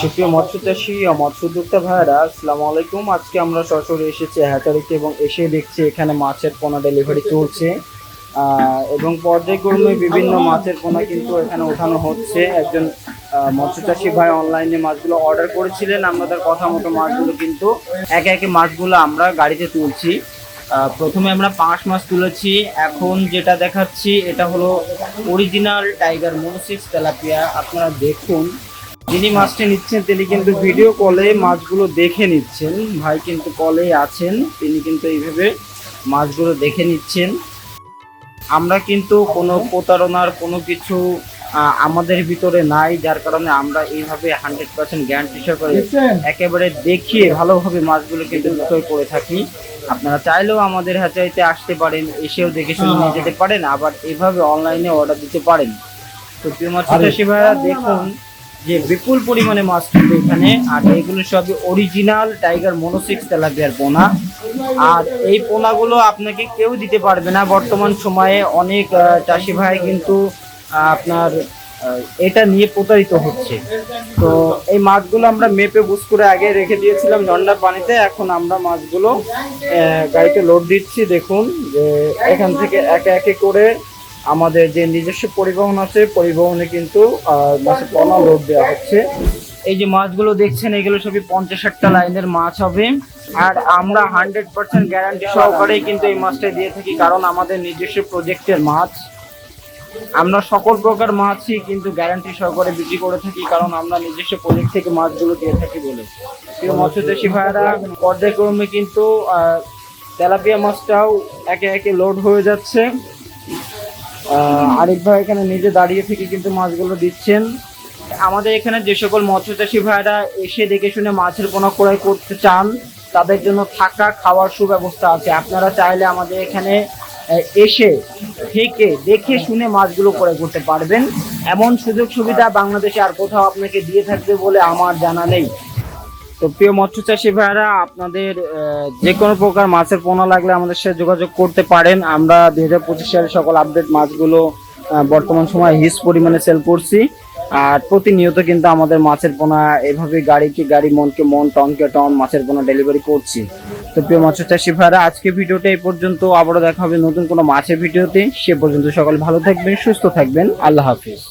সুপ্রিয় মৎস্য চাষী ও মৎস্য উদ্যোক্তা ভাইয়েরা, আসসালামু আলাইকুম। আজকে আমরা সরাসরি এসেছি হ্যাচারিতে এবং এসে দেখছি এখানে মাছের পোনা ডেলিভারি চলছে। এবং পর্যায়ক্রমে বিভিন্ন মাছের পোনা কিন্তু এখানে ওঠানো হচ্ছে। একজন মৎস্য চাষী ভাই অনলাইনে মাছগুলো অর্ডার করেছিলেন। আমরা তার কথা মতো মাছগুলো কিন্তু একে একে মাছগুলো আমরা গাড়িতে তুলছি। প্রথমে আমরা পাঁচ মাছ তুলেছি। এখন যেটা দেখাচ্ছি, এটা হলো অরিজিনাল টাইগার মোনোসিক্স তেলাপিয়া। আপনারা দেখুন। যিনি মাছটি নিচ্ছেন তিনি কিন্তু ভিডিও কলে মাছগুলো দেখে নিচ্ছেন। ভাই কিন্তু কলে আছেন তিনি কিন্তু এইভাবে মাছগুলো দেখে নিচ্ছেন। আমরা কিন্তু কোনো প্রতারণার কোনো কিছু আমাদের ভিতরে নাই যার কারণে আমরা এইভাবে হান্ড্রেড পার্সেন্ট গ্যারান্টি সহকারে একেবারে দেখিয়ে ভালোভাবে মাছগুলো কিন্তু বিক্রয় করে থাকি। আপনারা চাইলেও আমাদের হ্যাচারিতে আসতে পারেন এসেও দেখে শুনে নিয়ে যেতে পারেন আবার এভাবে অনলাইনে অর্ডার দিতে পারেন। তো প্রিয় মাছ ভাইরা দেখুন যে বিপুল পরিমাণে মাছ কিন্তু এখানে, আর এগুলো সবই অরিজিনাল টাইগার মনোসিক্স তেলাপিয়ার পোনা। আর এই পোনাগুলো আপনাকে কেউ দিতে পারবে না। বর্তমান সময়ে অনেক চাষি ভাই কিন্তু আপনার এটা নিয়ে প্রতারিত হচ্ছে। তো এই মাছগুলো আমরা মেপে বুঝ করে আগে রেখে দিয়েছিলাম ঝন্ডার পানিতে। এখন আমরা মাছগুলো গাড়িতে লোড দিচ্ছি। দেখুন যে এখান থেকে একে একে করে আমাদের যে নিজস্ব পরিবহন আছে, পরিবহনে কিন্তু মাছের লোড দেওয়া হচ্ছে। এই যে মাছগুলো দেখছেন, এগুলো সবই পঞ্চাশ ষাটটা লাইনের মাছ হবে। আর আমরা হান্ড্রেড পার্সেন্ট গ্যারান্টি সহকারে কিন্তু এই মাছটা দিয়ে থাকি, কারণ আমাদের নিজস্ব প্রজেক্টের মাছ। আমরা সকল প্রকার মাছই কিন্তু গ্যারান্টি সহকারে বিক্রি করে থাকি, কারণ আমরা নিজস্ব প্রজেক্ট থেকে মাছগুলো দিয়ে থাকি বলে। প্রিয় মৎস্যচাষী ভাইয়েরা, পর্যায়ক্রমে কিন্তু তেলাপিয়া মাছটাও একে একে লোড হয়ে যাচ্ছে। আরিফ ভাই এখানে নিজে দাঁড়িয়ে থেকে কিন্তু মাছগুলো দিচ্ছেন। আমাদের এখানে যে সকল মৎস্যচাষী ভাইরা এসে দেখে শুনে মাছের পোনা ক্রয় করতে চান, তাদের জন্য থাকা খাওয়ার সুব্যবস্থা আছে। আপনারা চাইলে আমাদের এখানে এসে থেকে দেখে শুনে মাছগুলো ক্রয় করতে পারবেন। এমন সুযোগ সুবিধা বাংলাদেশে আর কোথাও আপনাকে দিয়ে থাকবে বলে আমার জানা নেই। তো প্রিয় মৎস্য চাষী ভাইরা আপনাদের যে কোনো প্রকার মাছের পোনা লাগলে আমাদের সাথে যোগাযোগ করতে পারেন। আমরা দুই হাজার পঁচিশ সালের সকল আপডেট মাছগুলো বর্তমান সময় হিস পরিমাণে সেল করছি। আর প্রতিনিয়ত কিন্তু আমাদের মাছের পোনা, এভাবে গাড়িকে গাড়ি মনকে মন টনকে টন মাছের পোনা ডেলিভারি করছি। তো প্রিয় মৎস্য চাষী ভাইরা আজকে ভিডিওটা এই পর্যন্ত। আবারও দেখা হবে নতুন কোনো মাছের ভিডিওতে। সে পর্যন্ত সকল ভালো থাকবেন, সুস্থ থাকবেন। আল্লাহ হাফিজ।